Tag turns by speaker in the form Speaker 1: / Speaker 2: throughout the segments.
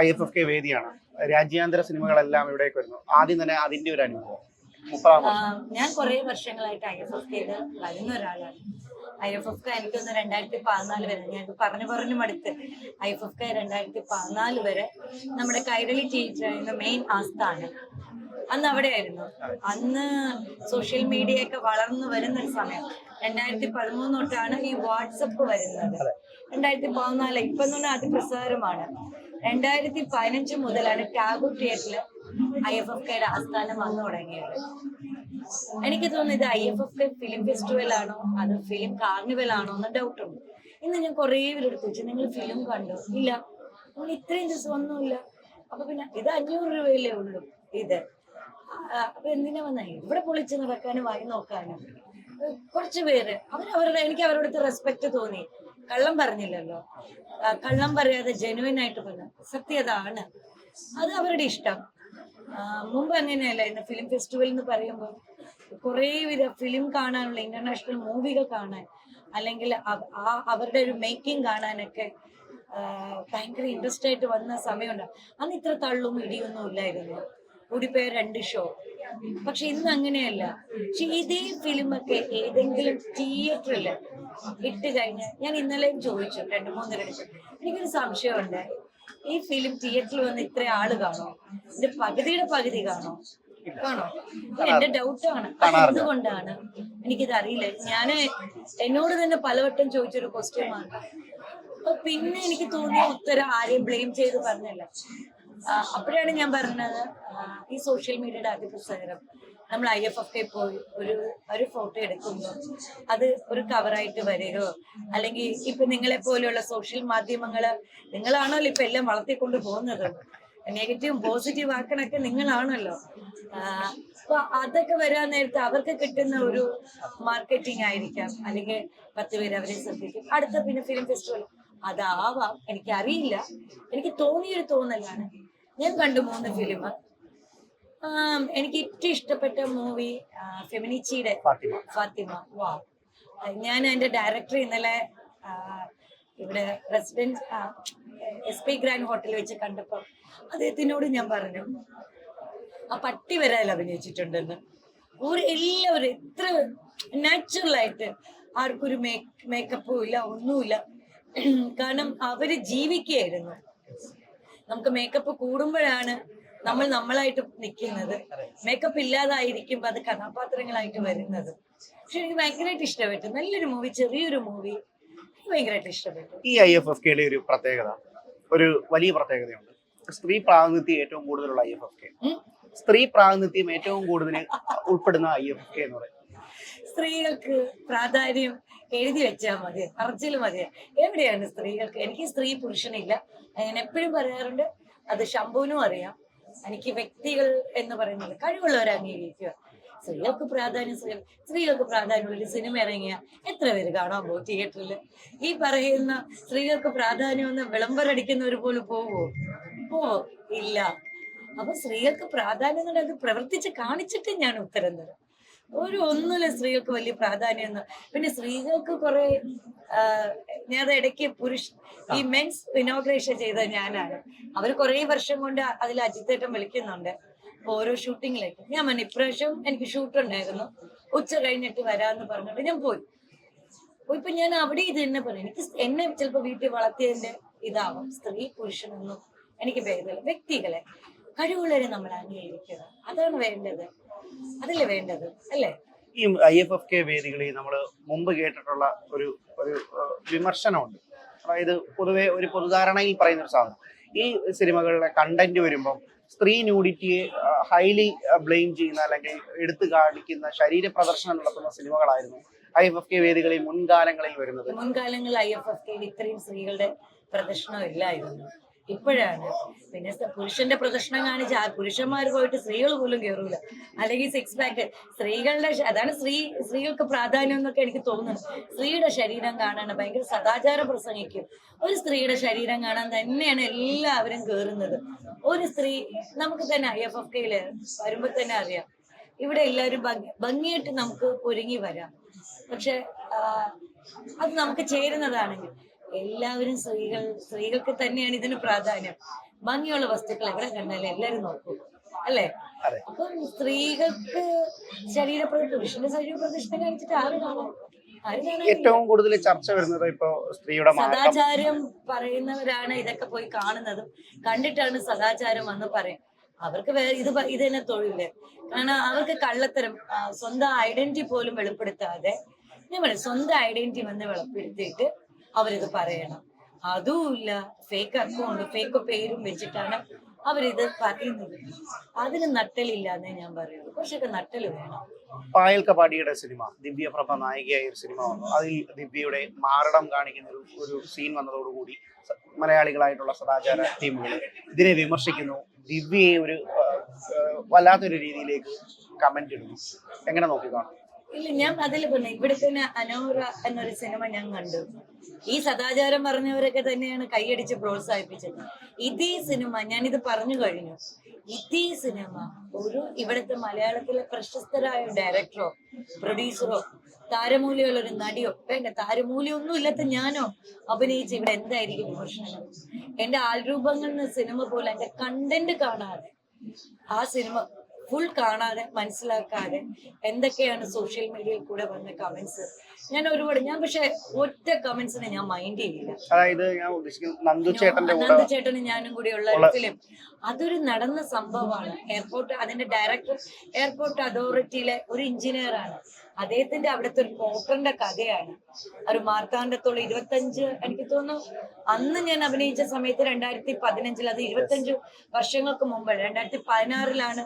Speaker 1: I F F K വേദിയാണ്. രാജ്യാന്തര സിനിമകളെല്ലാം ഇവിടേക്ക് വരുന്നു. ആദ്യം തന്നെ അതിന്റെ ഒരു അനുഭവം. മുപ്പതാം വർഷം.
Speaker 2: ഞാൻ കുറെ വർഷങ്ങളായിട്ട് ഐ എഫ് എഫ് കെയിൽ വരുന്ന ഒരാളാണ്. ഐ എഫ് എഫ് കെ എനിക്കൊന്ന് രണ്ടായിരത്തി പതിനാല് വരെ ഞാൻ പറഞ്ഞു പറഞ്ഞു മടുത്ത് ഐ എഫ് എഫ് കെ രണ്ടായിരത്തി പതിനാല് വരെ നമ്മുടെ കൈരളി ചെയ്യുന്ന മെയിൻ ആസ്ഥാനം അന്ന് അവിടെ ആയിരുന്നു അന്ന് സോഷ്യൽ മീഡിയ ഒക്കെ വളർന്നു വരുന്ന ഒരു സമയം. രണ്ടായിരത്തി പതിമൂന്ന് തൊട്ടാണ് ഈ വാട്സപ്പ് വരുന്നത്. രണ്ടായിരത്തി പതിനാല് ഇപ്പൊ അതിപ്രസാരമാണ് രണ്ടായിരത്തി പതിനഞ്ച് മുതലാണ് ടാഗോർ തിയേറ്ററിൽ ഐ എഫ് എഫ് കെയുടെ ആസ്ഥാനം വന്നു തുടങ്ങിയത്. എനിക്ക് തോന്നുന്നു ഇത് I F F K film festival ആണോ അത് ഫിലിം കാർണിവൽ ആണോ എന്ന് ഡൗട്ട് ഉണ്ട്. ഇന്ന് ഞാൻ കുറേ പേരെടുത്ത് വെച്ചു നിങ്ങൾ ഫിലിം കണ്ടു? ഇല്ല. നിങ്ങൾ ഇത്രയും ദിവസം ഒന്നുമില്ല. അപ്പൊ പിന്നെ ഇത് അഞ്ഞൂറ് രൂപയല്ലേ ഉള്ളൂ ഇത്. അപ്പൊ എന്തിനാ വന്ന? ഇവിടെ പൊളിച്ച് നടക്കാനും വായി നോക്കാനും. കുറച്ച് പേര് അവരവരുടെ എനിക്ക് അവരോടത്ത് റെസ്പെക്ട് തോന്നി. കള്ളം പറഞ്ഞില്ലല്ലോ. കള്ളം പറയാതെ ജെനുവിൻ ആയിട്ട് പറഞ്ഞു സത്യത ആണ് അത് അവരുടെ ഇഷ്ടം. മുമ്പ് അങ്ങനെയല്ല. ഇന്ന് ഫിലിം ഫെസ്റ്റിവൽ എന്ന് പറയുമ്പോൾ കുറേ വിധ ഫിലിം കാണാനുള്ള ഇന്റർനാഷണൽ മൂവികൾ കാണാൻ അല്ലെങ്കിൽ അവരുടെ ഒരു മേക്കിംഗ് കാണാനൊക്കെ ഭയങ്കര ഇൻട്രസ്റ്റ് ആയിട്ട് വന്ന സമയമുണ്ട്. അന്ന് ഇത്ര തള്ളും ഇടിയൊന്നും ഇല്ലായിരുന്നു. കൂടിപ്പോയ രണ്ട് ഷോ പക്ഷെ ഇന്ന് അങ്ങനെയല്ല. പക്ഷെ ഇതേ ഫിലിമൊക്കെ ഏതെങ്കിലും തിയേറ്ററിൽ ഇട്ട് കഴിഞ്ഞ് ഞാൻ ഇന്നലെയും ചോദിച്ചു രണ്ട് മൂന്ന് രണ്ട് എനിക്കൊരു സംശയമുണ്ട്. ഈ ഫിലിം തിയേറ്ററിൽ വന്ന് ഇത്ര ആൾ കാണോ? ഇത് പകുതിയുടെ പകുതി കാണോ? കാണോ? എന്റെ ഡൗട്ടാണ് എന്തുകൊണ്ടാണ്? എനിക്കിത് അറിയില്ല ഞാൻ എന്നോട് തന്നെ പലവട്ടം ചോദിച്ചൊരു ക്വസ്റ്റ്യൻ ആണ്. അപ്പൊ പിന്നെ എനിക്ക് തോന്നിയ ഉത്തരം ആരെയും ബ്ലെയിം ചെയ്ത് പറഞ്ഞല്ല. അപ്പോഴാണ് ഞാൻ പറഞ്ഞത് ഈ സോഷ്യൽ മീഡിയയുടെ ആദ്യ പുസ്തകം. നമ്മൾ ഐ എഫ് എഫ് പോയി ഒരു ഒരു ഫോട്ടോ എടുക്കുമ്പോൾ അത് ഒരു കവറായിട്ട് വരികയോ അല്ലെങ്കിൽ ഇപ്പൊ നിങ്ങളെ പോലെയുള്ള സോഷ്യൽ മാധ്യമങ്ങൾ നിങ്ങളാണല്ലോ ഇപ്പൊ എല്ലാം വളർത്തിക്കൊണ്ട് പോകുന്നത്. നെഗറ്റീവും പോസിറ്റീവ് ആക്കണൊക്കെ നിങ്ങളാണല്ലോ. അപ്പൊ അതൊക്കെ വരാൻ നേരത്തെ അവർക്ക് കിട്ടുന്ന ഒരു മാർക്കറ്റിംഗ് ആയിരിക്കാം. അല്ലെങ്കിൽ പത്ത് പേര് അവരെ ശ്രദ്ധിക്കും. അടുത്ത പിന്നെ ഫിലിം ഫെസ്റ്റിവൽ അതാവാം. എനിക്ക് അറിയില്ല എനിക്ക് തോന്നിയൊരു തോന്നലാണ്. ഞാൻ കണ്ടു മൂന്ന് ഫിലിം എനിക്ക് ഏറ്റവും ഇഷ്ടപ്പെട്ട മൂവി ഫെമിനിച്ചിയുടെ
Speaker 1: ഫാത്തിമ.
Speaker 2: ഫാത്തിമ. വാ ഞാൻ എന്റെ ഡയറക്ടർ ഇന്നലെ ഇവിടെ റെസിഡൻസ് എസ് പി ഗ്രാൻഡ് ഹോട്ടലിൽ വെച്ച് കണ്ടപ്പോൾ അദ്ദേഹത്തിനോട് ഞാൻ പറഞ്ഞു ആ പട്ടി വരെ അതിൽ അഭിനയിച്ചിട്ടുണ്ടെന്ന്. ഒരു എല്ലാവരും എത്ര നാച്ചുറൽ ആയിട്ട് ആർക്കൊരു മേക്ക് മേക്കപ്പും ഇല്ല ഒന്നുമില്ല. കാരണം അവർ ജീവിക്കുകയായിരുന്നു. നമുക്ക് മേക്കപ്പ് കൂടുമ്പോഴാണ് നമ്മൾ നമ്മളായിട്ട് നിൽക്കുന്നത്. മേക്കപ്പ് ഇല്ലാതായിരിക്കുമ്പോൾ അത് കഥാപാത്രങ്ങളായിട്ട് വരുന്നത്. പക്ഷെ എനിക്ക് ഭയങ്കരമായിട്ട് ഇഷ്ടപ്പെട്ടു. നല്ലൊരു മൂവി ചെറിയൊരു മൂവി ഭയങ്കരമായിട്ട് ഇഷ്ടപ്പെട്ടു.
Speaker 1: ഈ ഐ എഫ് എഫ് കെയുടെ ഒരു പ്രത്യേകത ഒരു വലിയ പ്രത്യേകതയുണ്ട്. സ്ത്രീ പ്രാതിനിധ്യം ഏറ്റവും കൂടുതലുള്ള ഐ എഫ് എഫ് കെ സ്ത്രീ പ്രാതിനിധ്യം ഏറ്റവും കൂടുതൽ ഉൾപ്പെടുന്ന ഐ എഫ് എഫ് കെ എന്ന് പറയുന്നത്
Speaker 2: സ്ത്രീകൾക്ക് പ്രാധാന്യം എഴുതി വെച്ചാൽ മതി പറച്ചിൽ മതി. എവിടെയാണ് സ്ത്രീകൾക്ക്? എനിക്ക് സ്ത്രീ പുരുഷനില്ല. ഞാൻ എപ്പോഴും പറയാറുണ്ട് അത് ശംഭുവിനും അറിയാം. എനിക്ക് വ്യക്തികൾ എന്ന് പറയുന്നത് കഴിവുള്ളവരെ അംഗീകരിക്കുക. സ്ത്രീകൾക്ക് പ്രാധാന്യം സ്ത്രീ സ്ത്രീകൾക്ക് പ്രാധാന്യമുള്ള ഒരു സിനിമ ഇറങ്ങിയ എത്ര പേര് കാണാൻ പോകും? തിയേറ്ററിൽ. ഈ പറയുന്ന സ്ത്രീകൾക്ക് പ്രാധാന്യം എന്ന് വിളംബരടിക്കുന്നവർ പോലും പോവോ? പോവോ ഇല്ല. അപ്പൊ സ്ത്രീകൾക്ക് പ്രാധാന്യം എന്നുള്ളത് പ്രവർത്തിച്ച് കാണിച്ചിട്ട് ഞാൻ ഉത്തരം തരാം. ഒരു ഒന്നുമില്ല സ്ത്രീകൾക്ക് വലിയ പ്രാധാന്യം പിന്നെ സ്ത്രീകൾക്ക് കുറെ ഞാൻ ഇടയ്ക്ക് പുരുഷ ഈ മെൻസ് ഇനോഗ്രേഷൻ ചെയ്ത ഞാനാണ്. അവർ കുറെ വർഷം കൊണ്ട് അതിൽ അജിത്തേട്ടം വിളിക്കുന്നുണ്ട്. ഓരോ ഷൂട്ടിങ്ങിലേക്ക്. ഞാൻ മണി ഇപ്രാവശ്യം എനിക്ക് ഷൂട്ട് ഉണ്ടായിരുന്നു ഉച്ച കഴിഞ്ഞിട്ട് വരാന്ന് പറഞ്ഞിട്ട് ഞാൻ പോയി. ഇപ്പൊ ഞാൻ അവിടെ ഇത് തന്നെ പറയും എനിക്ക് എന്നെ ചിലപ്പോ വീട്ടിൽ വളർത്തിയതിന്റെ ഇതാവും. സ്ത്രീ പുരുഷനൊന്നും എനിക്ക് ഭേദമില്ല. വ്യക്തികളെ കഴിവുള്ളവരെ നമ്മൾ അംഗീകരിക്കുക. അതാണ് വേണ്ടത്. അതല്ലേ വേണ്ടത് അല്ലേ?
Speaker 1: ഈ ഐ എഫ് എഫ് കെ വേദികളിൽ നമ്മൾ മുമ്പ് കേട്ടിട്ടുള്ള ഒരു ഒരു വിമർശനമുണ്ട്. അതായത് പൊതുവെ ഒരു പൊതുധാരണയിൽ പറയുന്ന ഒരു സാധനം. ഈ സിനിമകളിലെ കണ്ടന്റ് വരുമ്പം സ്ത്രീ ന്യൂഡിറ്റിയെ ഹൈലി ബ്ലെയിം ചെയ്യുന്ന അല്ലെങ്കിൽ എടുത്തു കാണിക്കുന്ന ശരീര പ്രദർശനം നടത്തുന്ന സിനിമകളായിരുന്നു ഐ എഫ് എഫ് കെ വേദികളിൽ മുൻകാലങ്ങളിൽ വരുന്നത്.
Speaker 2: മുൻകാലങ്ങളിൽ ഐ എഫ് എഫ് കെയിൽ ഇത്രയും സ്ത്രീകളുടെ പ്രദർശനം ഇല്ലായിരുന്നു. ഇപ്പോഴാണ്. പിന്നെ പുരുഷന്റെ പ്രദർശനം കാണിച്ച് ആ പുരുഷന്മാർ പോയിട്ട് സ്ത്രീകൾ പോലും കയറൂല അല്ലെങ്കിൽ സിക്സ് പാക്ക് സ്ത്രീകളുടെ അതാണ് സ്ത്രീ സ്ത്രീകൾക്ക് പ്രാധാന്യം എന്നൊക്കെ എനിക്ക് തോന്നുന്നത് സ്ത്രീയുടെ ശരീരം കാണാൻ ഭയങ്കര സദാചാരം പ്രസംഗിക്കും. ഒരു സ്ത്രീയുടെ ശരീരം കാണാൻ തന്നെയാണ് എല്ലാവരും കയറുന്നത് ഒരു സ്ത്രീ നമുക്ക് തന്നെ ഐ എഫ് എഫ് കെയിൽ വരുമ്പോ തന്നെ അറിയാം. ഇവിടെ എല്ലാവരും ഭംഗി ഭംഗിയായിട്ട് നമുക്ക് ഒരുങ്ങി വരാം. പക്ഷെ അത് നമുക്ക് ചേരുന്നതാണെങ്കിൽ എല്ലാവരും സ്ത്രീകൾ സ്ത്രീകൾക്ക് തന്നെയാണ് ഇതിന് പ്രാധാന്യം. ഭംഗിയുള്ള വസ്തുക്കൾ എവിടെ കണ്ടാലും എല്ലാവരും നോക്കും. അല്ലേ. അപ്പം സ്ത്രീകൾക്ക് ശരീര പുരുഷന്റെ ശരീര പ്രതിഷ്ഠ കാണിച്ചിട്ട് ആരും കാണാൻ?
Speaker 1: ഏറ്റവും കൂടുതൽ ചർച്ച വരുന്നത് ഇപ്പോ സ്ത്രീയുടെ
Speaker 2: സദാചാരം പറയുന്നവരാണ് ഇതൊക്കെ പോയി കാണുന്നതും. കണ്ടിട്ടാണ് സദാചാരം എന്ന് പറയും. അവർക്ക് വേറെ ഇത് ഇത് തന്നെ തൊഴിൽ. കാരണം അവർക്ക് കള്ളത്തരം സ്വന്തം ഐഡന്റിറ്റി പോലും വെളിപ്പെടുത്താതെ സ്വന്തം ഐഡന്റിറ്റി വന്ന് വെളിപ്പെടുത്തിയിട്ട് അവരിത് പറയണം. അതുമില്ല ഫേക്ക് അക്കൗണ്ട് ഫേക്ക് പേരും വെച്ചിട്ടാണ് അവരിത് പറയുന്നത്. അതിന് നട്ടലില്ല എന്നേ ഞാൻ പറയുള്ളൂ. കുറച്ചൊക്കെ നട്ടൽ വേണം.
Speaker 1: പായൽ കപാടിയുടെ സിനിമ ദിവ്യപ്രഭ നായികയായ ഒരു സിനിമ വന്നു. അതിൽ ദിവ്യയുടെ മാരടം കാണിക്കുന്ന ഒരു ഒരു സീൻ വന്നതോടുകൂടി മലയാളികളായിട്ടുള്ള സദാചാര ടീമുകൾ ഇതിനെ വിമർശിക്കുന്നു. ദിവ്യയെ ഒരു വല്ലാത്തൊരു രീതിയിലേക്ക് കമന്റ് ഇടുന്നു. എങ്ങനെ നോക്കിക്കാണും
Speaker 2: ഇല്ല ഞാൻ അതിൽ പറഞ്ഞു. ഇവിടെ തന്നെ അനോറ എന്നൊരു സിനിമ ഞാൻ കണ്ടു. ഈ സദാചാരം പറഞ്ഞവരൊക്കെ തന്നെയാണ് കൈയടിച്ച് പ്രോത്സാഹിപ്പിച്ചത്. ഇതേ സിനിമ ഞാനിത് പറഞ്ഞു കഴിഞ്ഞു. ഇതേ സിനിമ ഒരു ഇവിടുത്തെ മലയാളത്തിലെ പ്രശസ്തരായ ഡയറക്ടറോ പ്രൊഡ്യൂസറോ താരമൂല്യമുള്ള ഒരു നടിയോ വേണ്ട താരമൂല്യമൊന്നും ഇല്ലാത്ത ഞാനോ അഭിനയിച്ച് ഇവിടെ എന്തായിരിക്കും പ്രശ്നം എന്റെ ആൽരൂപങ്ങൾ സിനിമ പോലെ എന്റെ കണ്ടന്റ് കാണാതെ ആ സിനിമ ഫുൾ കാണാതെ മനസ്സിലാക്കാതെ എന്തൊക്കെയാണ് സോഷ്യൽ മീഡിയയിൽ കൂടെ വന്ന കമന്റ്സ് ഞാൻ ഒരുപാട് ഞാൻ പക്ഷെ ഒറ്റ കമന്റ്സിനെ ഞാൻ മൈൻഡ് ചെയ്യില്ല.
Speaker 1: അതായത് ഞാൻ നന്ദു
Speaker 2: ചേട്ടനും ഞാനും കൂടി ഉള്ള ഇടത്തിലും ഫിലിം അതൊരു നടന്ന സംഭവമാണ്. എയർപോർട്ട് അതിന്റെ ഡയറക്ടർ എയർപോർട്ട് അതോറിറ്റിയിലെ ഒരു എഞ്ചിനീയർ ആണ്. അദ്ദേഹത്തിന്റെ അവിടുത്തെ ഒരു പോർട്ടറിന്റെ കഥയാണ്. ഒരു മാർത്താണ്ഡത്തോളം ഇരുപത്തഞ്ച് എനിക്ക് തോന്നുന്നു അന്ന് ഞാൻ അഭിനയിച്ച സമയത്ത് രണ്ടായിരത്തി പതിനഞ്ചിൽ അത് ഇരുപത്തഞ്ച് വർഷങ്ങൾക്ക് മുമ്പ് രണ്ടായിരത്തി പതിനാറിലാണ്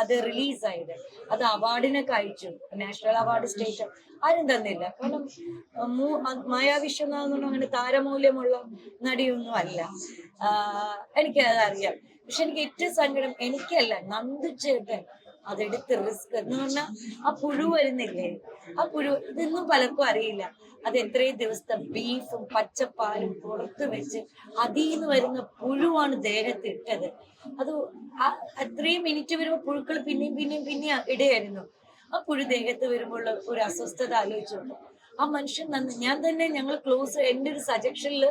Speaker 1: അതെ.
Speaker 2: റിലീസായത്. അത് അവാർഡിനൊക്കെ അയച്ചു നാഷണൽ അവാർഡ് സ്റ്റേറ്റ് ആരും തന്നില്ല. കാരണം മായാ വിശ്വനാഥ് അങ്ങനെ താരമൂല്യമുള്ള നടിയൊന്നും അല്ല. എനിക്ക് അതറിയാം പക്ഷെ എനിക്ക് ഏറ്റവും സങ്കടം എനിക്കല്ല നന്ദു ചേട്ടൻ അതെടുത്ത് റിസ്ക് എന്ന് പറഞ്ഞാൽ ആ പുഴു വരുന്നില്ലേ? ആ പുഴു ഇതൊന്നും പലർക്കും അറിയില്ല. അത് എത്രയും ദിവസത്തെ ബീഫും പച്ചപ്പാലും പുറത്ത് വെച്ച് അതിന്ന് വരുന്ന പുഴുവാണ് ദേഹത്ത് ഇട്ടത്. അത് അത്രയും മിനിറ്റ് വരുമ്പോൾ പുഴുക്കൾ പിന്നെയും പിന്നെയും പിന്നെയും ഇടയായിരുന്നു ആ പുഴു ദേഹത്ത് വരുമ്പോൾ ഒരു അസ്വസ്ഥത ആലോചിച്ചു ആ മനുഷ്യൻ ഞാൻ തന്നെ ഞങ്ങൾ ക്ലോസ് എന്റെ ഒരു സജഷനിൽ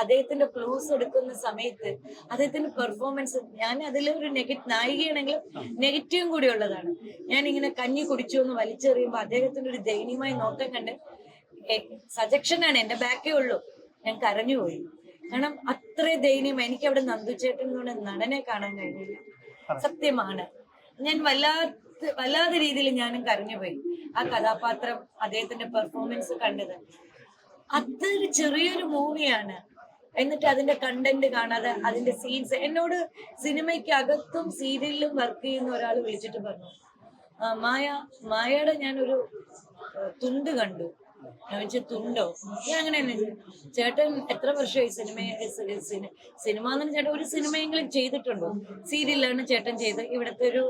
Speaker 2: അദ്ദേഹത്തിന്റെ ക്ലോസ് എടുക്കുന്ന സമയത്ത് അദ്ദേഹത്തിന്റെ പെർഫോമൻസ് ഞാൻ അതിൽ ഒരു നെഗറ്റ് നായികയാണെങ്കിലും നെഗറ്റീവും കൂടി ഉള്ളതാണ്. ഞാൻ ഇങ്ങനെ കഞ്ഞി കുടിച്ചു എന്ന് വലിച്ചെറിയുമ്പോൾ അദ്ദേഹത്തിന്റെ ഒരു ദയനീയമായ നോട്ടം കണ്ട് സജക്ഷനാണ് എന്റെ ബാക്കേ ഉള്ളൂ. ഞാൻ കരഞ്ഞുപോയി കാരണം അത്ര ദയനീയം എനിക്ക് അവിടെ നന്ദുചേട്ടൻ എന്ന് പറഞ്ഞ നടനെ കാണാൻ കഴിഞ്ഞില്ല. സത്യമാണ്. ഞാൻ വല്ലാത്ത വല്ലാത്ത രീതിയിൽ ഞാനും കരഞ്ഞുപോയി ആ കഥാപാത്രം അദ്ദേഹത്തിന്റെ പെർഫോമൻസ് കണ്ടത്. അതൊരു ചെറിയൊരു മൂവിയാണ് എന്നിട്ട് അതിന്റെ കണ്ടന്റ് കാണാതെ അതിന്റെ സീൻസ് എന്നോട് സിനിമയ്ക്ക് അകത്തും സീരിയലിലും വർക്ക് ചെയ്യുന്ന ഒരാൾ വിളിച്ചിട്ട് പറഞ്ഞു "ആ, മായ മായയുടെ ഞാനൊരു തുണ്ട് കണ്ടു. ഞാൻ തുണ്ടോ? ഞാൻ അങ്ങനെ ചേട്ടൻ എത്ര വർഷമായി സിനിമ സിനിമ എന്ന് ചേട്ടൻ ഒരു സിനിമയെങ്കിലും ചെയ്തിട്ടുണ്ടോ? സീരിയലാണ് ചേട്ടൻ ചെയ്ത് ഇവിടുത്തെ ഒരു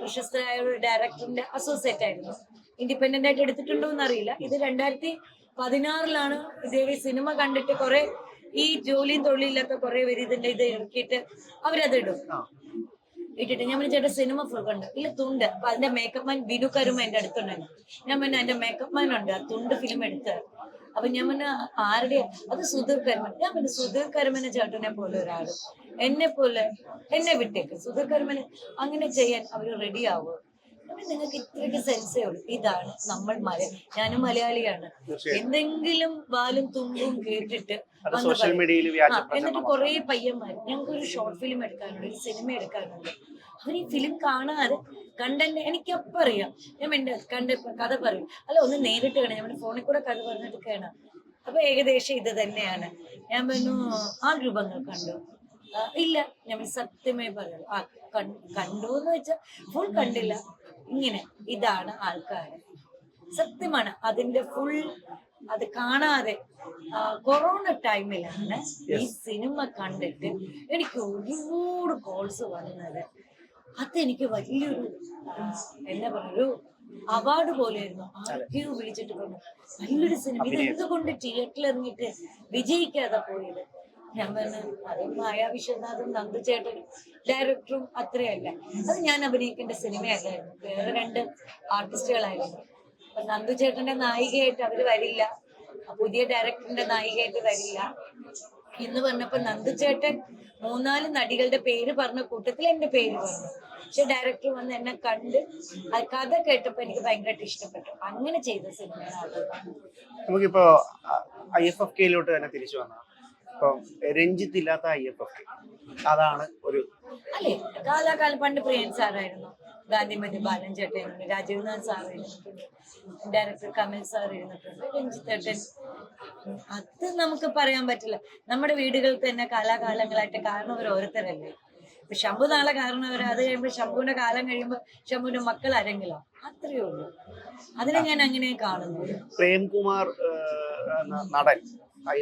Speaker 2: പ്രശസ്തരായ ഒരു ഡയറക്ടറിന്റെ അസോസിയേറ്റ് ആയിരുന്നു. ഇൻഡിപെൻഡന്റ് ആയിട്ട് എടുത്തിട്ടുണ്ടോ എന്നറിയില്ല. ഇത് രണ്ടായിരത്തി പതിനാറിലാണ് ദേവി സിനിമ കണ്ടിട്ട് കുറെ ഈ ജോലിയും തൊഴിലില്ലാത്ത കുറെ പേര് ഇതിന്റെ ഇത് ഇറക്കിയിട്ട് അവരത് ഇടും. ഇട്ടിട്ട് ഞാൻ ചേട്ടാ സിനിമ ഫുൾ കണ്ടു? ഇല്ല തുണ്ട്. അപ്പൊ അതിന്റെ മേക്കപ്പ് മാൻ ബിനു കരുമ എന്റെ അടുത്തുണ്ടായിരുന്നു. ഞാൻ പറഞ്ഞു എന്റെ മേക്കപ്പ് മാൻ ഉണ്ട് ആ തുണ്ട് ഫിലിം എടുത്ത് അപ്പൊ ഞാൻ പിന്നെ ആരുടെ? അത് സുധീർ കരുമൻ ഞാൻ പിന്നെ സുധീർ കരുമനെ ചേട്ടനെ പോലെ ഒരാൾ. എന്നെ പോലെ എന്നെ വിട്ടേക്ക്. സുധീർ കരുമന് അങ്ങനെ ചെയ്യാൻ അവർ റെഡി ആവുക. നിങ്ങൾക്ക് ഇത്രയ്ക്ക് സെൻസേ ഉള്ളൂ. ഇതാണ് നമ്മൾ മല ഞാനും മലയാളിയാണ്. എന്തെങ്കിലും വാലും തുമ്പും കേട്ടിട്ട് എന്നിട്ട്
Speaker 1: കൊറേ
Speaker 2: കുറെ പയ്യന്മാർ ഞങ്ങൾക്ക് ഒരു ഷോർട്ട് ഫിലിം എടുക്കാനുണ്ട് ഒരു സിനിമ എടുക്കാനുണ്ട്. അവർ ഈ ഫിലിം കാണാതെ കണ്ടന്റ് എനിക്കപ്പം അറിയാം. ഞാൻ മിണ്ട കണ്ട കഥ പറയും. അല്ല ഒന്ന് നേരിട്ട് കാണാം. ഞാൻ ഫോണിൽ കൂടെ കഥ പറഞ്ഞിട്ട് കാണാം അപ്പൊ ഏകദേശം ഇത് തന്നെയാണ്. ഞാൻ പറഞ്ഞു ആ രൂപങ്ങൾ കണ്ടു? ഇല്ല. ഞാൻ പറഞ്ഞു, സത്യമേ പറയുള്ളൂ ആ കണ്ടു എന്ന് വെച്ചാൽ ഫുൾ കണ്ടില്ല. ഇങ്ങനെ ഇതാണ് ആൾക്കാർ സത്യമാണ്. അതിന്റെ ഫുൾ അത് കാണാതെ കൊറോണ ടൈമിലാണ് ഈ സിനിമ കണ്ടിട്ട് എനിക്ക് ഒരുപാട് കോൾസ് വന്നത്. അതെനിക്ക് വലിയൊരു എന്നെ എന്താ പറയുക ഒരു അവാർഡ് പോലെയായിരുന്നു. ആർക്കെയോ വിളിച്ചിട്ട് പറഞ്ഞു നല്ലൊരു സിനിമ ഇത് എന്തുകൊണ്ട് തിയേറ്ററിൽ ഇറങ്ങിയിട്ട് വിജയിക്കാതെ പോയത്? ഞാൻ പറഞ്ഞു അത് മായാ വിശ്വനാഥും നന്ദു ചേട്ടനും ഡയറക്ടറും അത്രയല്ല. അത് ഞാൻ അഭിനയിക്കേണ്ട സിനിമയല്ലായിരുന്നു വേറെ രണ്ട് ആർട്ടിസ്റ്റുകളായിരുന്നു അപ്പൊ നന്ദു ചേട്ടന്റെ നായികയായിട്ട് അവർ വരില്ല. പുതിയ ഡയറക്ടറിന്റെ നായികയായിട്ട് വരില്ല. എന്ന് പറഞ്ഞപ്പോ നന്ദു ചേട്ടൻ മൂന്നാൽ നടികളുടെ പേര് പറഞ്ഞ കൂട്ടത്തിൽ എന്റെ പേര് പറഞ്ഞു പക്ഷെ ഡയറക്ടർ വന്ന് എന്നെ കണ്ട് ആ കഥ കേട്ടപ്പോ എനിക്ക് ഭയങ്കരമായിട്ട് ഇഷ്ടപ്പെട്ടു. അങ്ങനെ ചെയ്ത സിനിമയാണ്
Speaker 1: നമുക്കിപ്പോ ഐ എഫ് എഫ് കെയിലോട്ട് തന്നെ തിരിച്ചു വന്ന ഇപ്പം രഞ്ജിത്ത് ഇല്ലാത്ത ഐ എഫ് എഫ് കെ അതാണ് ഒരു
Speaker 2: അല്ലേ? കാലാകാലം പണ്ട് പ്രിയൻ സാറായിരുന്നു. ഗാന്ധിമതി ബാലൻ ചേട്ടൻ രാജീവ് നാഥ് സാർ എഴുതിയിട്ടുണ്ട്. ഡയറക്ടർ കമൽ സാർ ഇരുന്നിട്ടുണ്ട് രഞ്ജിത്തേട്ടൻ അത് നമുക്ക് പറയാൻ പറ്റില്ല. നമ്മുടെ വീടുകളിൽ തന്നെ കാലാകാലങ്ങളായിട്ട് കാരണവർ ഓരോരുത്തരല്ലേ? ഇപ്പൊ ശംഭു നാളെ കാരണവർ അത് കഴിയുമ്പോൾ ശംഭുവിന്റെ കാലം കഴിയുമ്പോൾ ശംഭുവിന്റെ മക്കൾ ആരെങ്കിലും? അത്രയേ ഉള്ളൂ. അതിനെ ഞാൻ അങ്ങനെ കാണുന്നു.
Speaker 1: പ്രേംകുമാർ നടൻ ഐ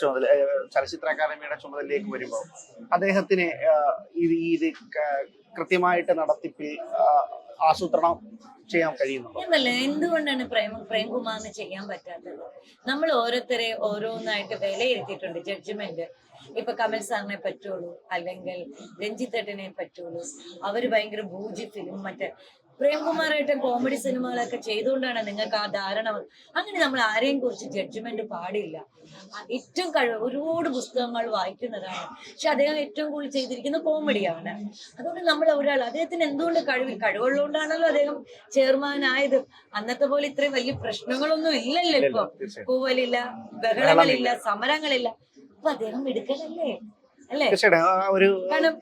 Speaker 1: ചുമതല ചലച്ചിത്ര അക്കാദമിയുടെ ചുമതലയിലേക്ക് വരുമ്പോൾ അദ്ദേഹത്തിന് ഈ കൃത്യമായിട്ട് നടത്തിപ്പിൽ ആസൂത്രണം ചെയ്യാൻ കഴിയുന്നുണ്ടോ?
Speaker 2: എന്തുകൊണ്ടാണ് പ്രേമ പ്രേംകുമാറിന് ചെയ്യാൻ പറ്റാത്തത്? നമ്മൾ ഓരോരുത്തരെ ഓരോന്നായിട്ട് വിലയിരുത്തിയിട്ടുണ്ട് ജഡ്ജ്മെന്റ് ഇപ്പൊ കമൽ സാറിനെ പറ്റുള്ളൂ അല്ലെങ്കിൽ രഞ്ജിത്തേട്ടനെ പറ്റുള്ളൂ. അവർ ഭയങ്കര ഭൂജി മറ്റേ പ്രേംകുമാറായിട്ട് കോമഡി സിനിമകളൊക്കെ ചെയ്തുകൊണ്ടാണ് നിങ്ങൾക്ക് ആ ധാരണ അങ്ങനെ നമ്മൾ ആരെയും കുറിച്ച് ജഡ്ജ്മെന്റ് പാടില്ല. ഏറ്റവും കഴിവ് ഒരുപാട് പുസ്തകങ്ങൾ വായിക്കുന്നതാണ്. പക്ഷെ അദ്ദേഹം ഏറ്റവും കൂടുതൽ ചെയ്തിരിക്കുന്ന കോമഡിയാണ് അതുകൊണ്ട് നമ്മൾ ഒരാൾ അദ്ദേഹത്തിന് എന്തുകൊണ്ട് കഴിവ് കഴിവുള്ളതുകൊണ്ടാണല്ലോ അദ്ദേഹം ചെയർമാൻ ആയത്? അന്നത്തെ പോലെ ഇത്രയും വലിയ പ്രശ്നങ്ങളൊന്നും ഇല്ലല്ലോ ഇപ്പൊ. കൂവലില്ല ബഹളങ്ങളില്ല സമരങ്ങളില്ല. അപ്പൊ അദ്ദേഹം എടുക്കലല്ലേ അല്ലേ?
Speaker 1: ഒരു
Speaker 2: കാരണം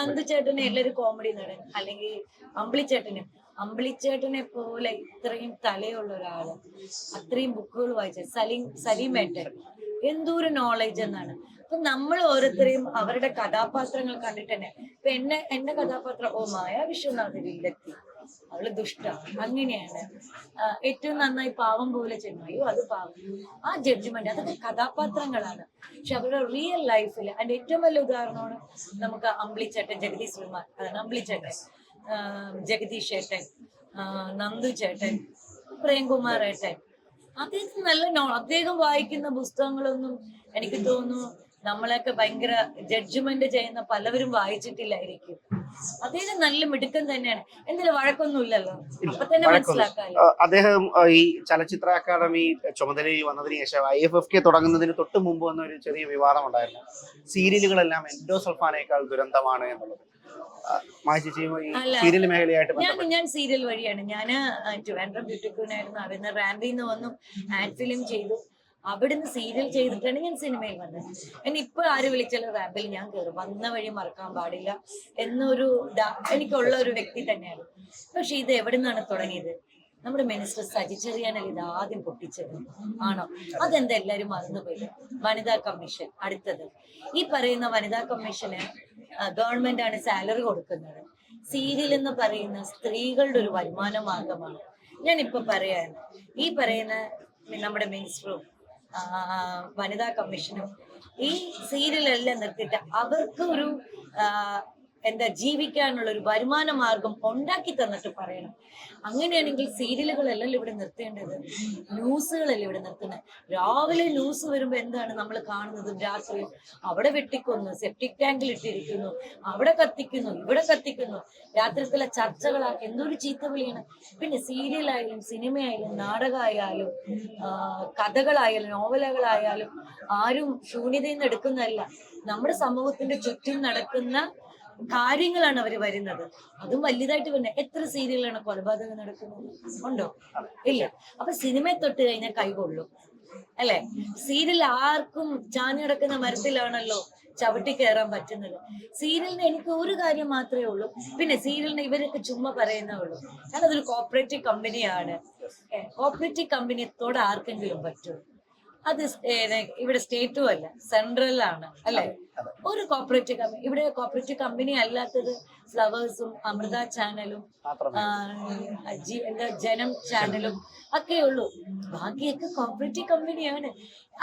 Speaker 2: പണ്ട് ചേട്ടനെ എല്ലാരും കോമഡി നടൻ അല്ലെങ്കിൽ അമ്പിളിച്ചേട്ടന് അമ്പിളിച്ചേട്ടനെ പോലെ ഇത്രയും തലയുള്ള ഒരാൾ അത്രയും ബുക്കുകൾ വായിച്ച സലീം സലീമേട്ടൻ എന്തോരം നോളജ് എന്നാണ്. അപ്പൊ നമ്മൾ ഓരോരുത്തരെയും അവരുടെ കഥാപാത്രങ്ങൾ കണ്ടിട്ട് തന്നെ. ഇപ്പൊ എന്നെ എന്റെ കഥാപാത്രം ഓ മായ വിശ്വനാഥ് വില്ലെത്തി അവൾ ദുഷ്ട അങ്ങനെയാണ്. ഏറ്റവും നന്നായി പാവം പോലെ ചെന്നായോ അത് പാവം. ആ ജഡ്ജ്മെന്റ് അതൊക്കെ കഥാപാത്രങ്ങളാണ്. പക്ഷെ അവരുടെ റിയൽ ലൈഫിൽ അതിന്റെ ഏറ്റവും വലിയ ഉദാഹരണമാണ് നമുക്ക് അമ്പിളിച്ചേട്ടൻ ജഗദീഷ് ശ്രീമാൻ. അതാണ് അമ്പിളിച്ചേട്ടൻ. ജഗദീഷ് ചേട്ടൻ നന്ദു ചേട്ടൻ പ്രേംകുമാർ ഏട്ടൻ. അദ്ദേഹത്തിന് നല്ല അദ്ദേഹം വായിക്കുന്ന പുസ്തകങ്ങളൊന്നും എനിക്ക് തോന്നുന്നു നമ്മളെയൊക്കെ ഭയങ്കര ജഡ്ജ്മെന്റ് ചെയ്യുന്ന പലവരും വായിച്ചിട്ടില്ലായിരിക്കും. അദ്ദേഹം നല്ല മിടുക്കൻ തന്നെയാണ്. എന്തിനാ വഴക്കൊന്നുമില്ലല്ലോ. അപ്പൊ തന്നെ
Speaker 1: മനസ്സിലാക്കാം അദ്ദേഹം ഈ ചലച്ചിത്ര അക്കാദമി ചുമതലയിൽ വന്നതിന് ശേഷം ഐ എഫ് എഫ് കെ തുടങ്ങുന്നതിന് തൊട്ട് മുമ്പ് വന്ന ഒരു ചെറിയ വിവാദം ഉണ്ടായിരുന്നു. സീരിയലുകളെല്ലാം എൻഡോസൾഫാനേക്കാൾ ദുരന്തമാണ് എന്നുള്ളത്. സീരിയൽ മേഖലയായിട്ട്
Speaker 2: ഞാൻ ഞാൻ സീരിയൽ വഴിയാണ്. ഞാൻ ട്രിവാൻഡ്രം ബ്യൂട്ടി ആയിരുന്നു അവിടുന്ന് റാമ്പിന്ന് വന്നു ആഡ് ഫിലിം ചെയ്തു. അവിടുന്ന് സീരിയൽ ചെയ്തിട്ടാണ് ഞാൻ സിനിമയിൽ വന്നത്. എന്നെ ഇപ്പൊ ആര് വിളിച്ചാലും റാമ്പിൽ ഞാൻ കയറും വന്ന വഴി മറക്കാൻ പാടില്ല എന്നൊരു എനിക്കുള്ള ഒരു വ്യക്തി തന്നെയാണ്. പക്ഷെ ഇത് എവിടെ നിന്നാണ് തുടങ്ങിയത്? നമ്മുടെ മിനിസ്റ്റർ സജിച്ചെറിയാനല്ല ഇത് ആദ്യം പൊട്ടിച്ചത്? ആണോ? അതെന്താ എല്ലാരും മറന്നുപോയി? വനിതാ കമ്മീഷൻ അടുത്തത്. ഈ പറയുന്ന വനിതാ കമ്മീഷന് ഗവൺമെന്റ് ആണ് സാലറി കൊടുക്കുന്നത്. സീരിയൽ എന്ന് പറയുന്ന സ്ത്രീകളുടെ ഒരു വരുമാന മാർഗമാണ്. ഞാൻ ഇപ്പൊ പറയാണ് ഈ പറയുന്ന നമ്മുടെ മിനിസ്റ്ററും വനിതാ കമ്മീഷനും ഈ സീരിയലെല്ലാം നിർത്തിയിട്ട് അവർക്ക് ഒരു ആ, എന്താ ജീവിക്കാനുള്ള ഒരു വരുമാന മാർഗം ഉണ്ടാക്കി തന്നിട്ട് പറയണം. അങ്ങനെയാണെങ്കിൽ സീരിയലുകളല്ലല്ലോ ഇവിടെ നിർത്തേണ്ടത്. ന്യൂസുകളല്ലേ ഇവിടെ നിർത്തുന്നത്? രാവിലെ ന്യൂസ് വരുമ്പോ എന്താണ് നമ്മൾ കാണുന്നത്? രാത്രി അവിടെ വെട്ടിക്കൊന്നു സെപ്റ്റിക് ടാങ്കിൽ ഇട്ടിരിക്കുന്നു അവിടെ കത്തിക്കുന്നു ഇവിടെ കത്തിക്കുന്നു. രാത്രിത്തിലെ ചർച്ചകളാക്കി എന്തൊരു ചീത്ത വിളിയാണ്. പിന്നെ സീരിയലായാലും സിനിമയായാലും നാടകമായാലും കഥകളായാലും നോവലുകളായാലും ആരും ശൂന്യതയിൽ നിന്ന് എടുക്കുന്നതല്ല. നമ്മുടെ സമൂഹത്തിന്റെ ചുറ്റും നടക്കുന്ന കാര്യങ്ങളാണ് അവർ വരുന്നത്. അതും വലുതായിട്ട് വരുന്നത് എത്ര സീരിയലാണ് കൊലപാതകം നടക്കുന്നത്? ഉണ്ടോ? ഇല്ല. അപ്പൊ സിനിമയെ തൊട്ട് കഴിഞ്ഞാൽ കൈകൊള്ളും അല്ലെ? സീരിയൽ ആർക്കും ചാഞ്ഞു കിടക്കുന്ന മരത്തിലാണല്ലോ ചവിട്ടി കയറാൻ പറ്റുന്നത്. സീരിയലിന് എനിക്ക് ഒരു കാര്യം മാത്രമേ ഉള്ളൂ. പിന്നെ സീരിയലിന് ഇവരൊക്കെ ചുമ്മാ പറയുന്നേ ഉള്ളൂ. കാരണം അതൊരു കോപ്പറേറ്റീവ് കമ്പനിയാണ് കോപ്പറേറ്റീവ് കമ്പനിയത്തോട് ആർക്കെങ്കിലും പറ്റും? അത് ഇവിടെ സ്റ്റേറ്റും അല്ല സെൻട്രലാണ് അല്ലെ? ഒരു കോപ്പറേറ്റീവ് കമ്പനി ഇവിടെ കോപ്പറേറ്റീവ് കമ്പനി അല്ലാത്തത് ഫ്ലവേഴ്സും അമൃത ചാനലും എന്താ ജനം ചാനലും ഒക്കെ ഉള്ളൂ. ബാക്കിയൊക്കെ കോപ്പറേറ്റീവ് കമ്പനിയാണ്.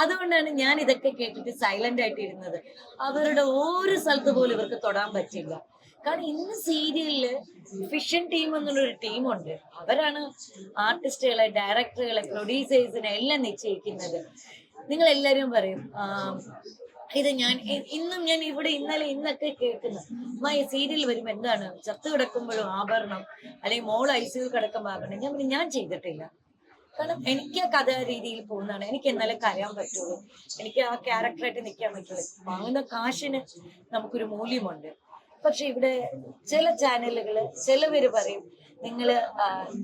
Speaker 2: അതുകൊണ്ടാണ് ഞാൻ ഇതൊക്കെ കേട്ടിട്ട് സൈലന്റ് ആയിട്ട് ഇരുന്നത്. അവരുടെ ഒരു സ്ഥലത്ത് പോലും ഇവർക്ക് തൊടാൻ പറ്റില്ല. കാരണം ഇന്ന് സീരിയലിൽ ഫിഷൻ ടീം എന്നുള്ളൊരു ടീമുണ്ട്. അവരാണ് ആർട്ടിസ്റ്റുകളെ ഡയറക്ടറുകളെ പ്രൊഡ്യൂസേഴ്സിനെ എല്ലാം നിശ്ചയിക്കുന്നത്. നിങ്ങൾ എല്ലാരും പറയും ഇത് ഞാൻ ഇന്നും ഞാൻ ഇവിടെ ഇന്നലെ ഇന്നൊക്കെ കേൾക്കുന്നു. അമ്മ സീരിയൽ വരുമ്പോ എന്താണ്? ചത്തു കിടക്കുമ്പോഴും ആഭരണം അല്ലെങ്കിൽ മോൾ ഐസിൽ കിടക്കുമ്പോൾ ആഭരണം. ഞാൻ ഞാൻ ചെയ്തിട്ടില്ല. കാരണം എനിക്ക് ആ കഥ രീതിയിൽ പോകുന്നതാണ്. എനിക്ക് എന്നാലേ കരയാൻ പറ്റുള്ളൂ. എനിക്ക് ആ ക്യാരക്ടറായിട്ട് നിൽക്കാൻ പറ്റുള്ളൂ. വാങ്ങുന്ന കാശിന് നമുക്കൊരു മൂല്യമുണ്ട്. പക്ഷെ ഇവിടെ ചില ചാനലുകൾ ചിലവര് പറയും നിങ്ങൾ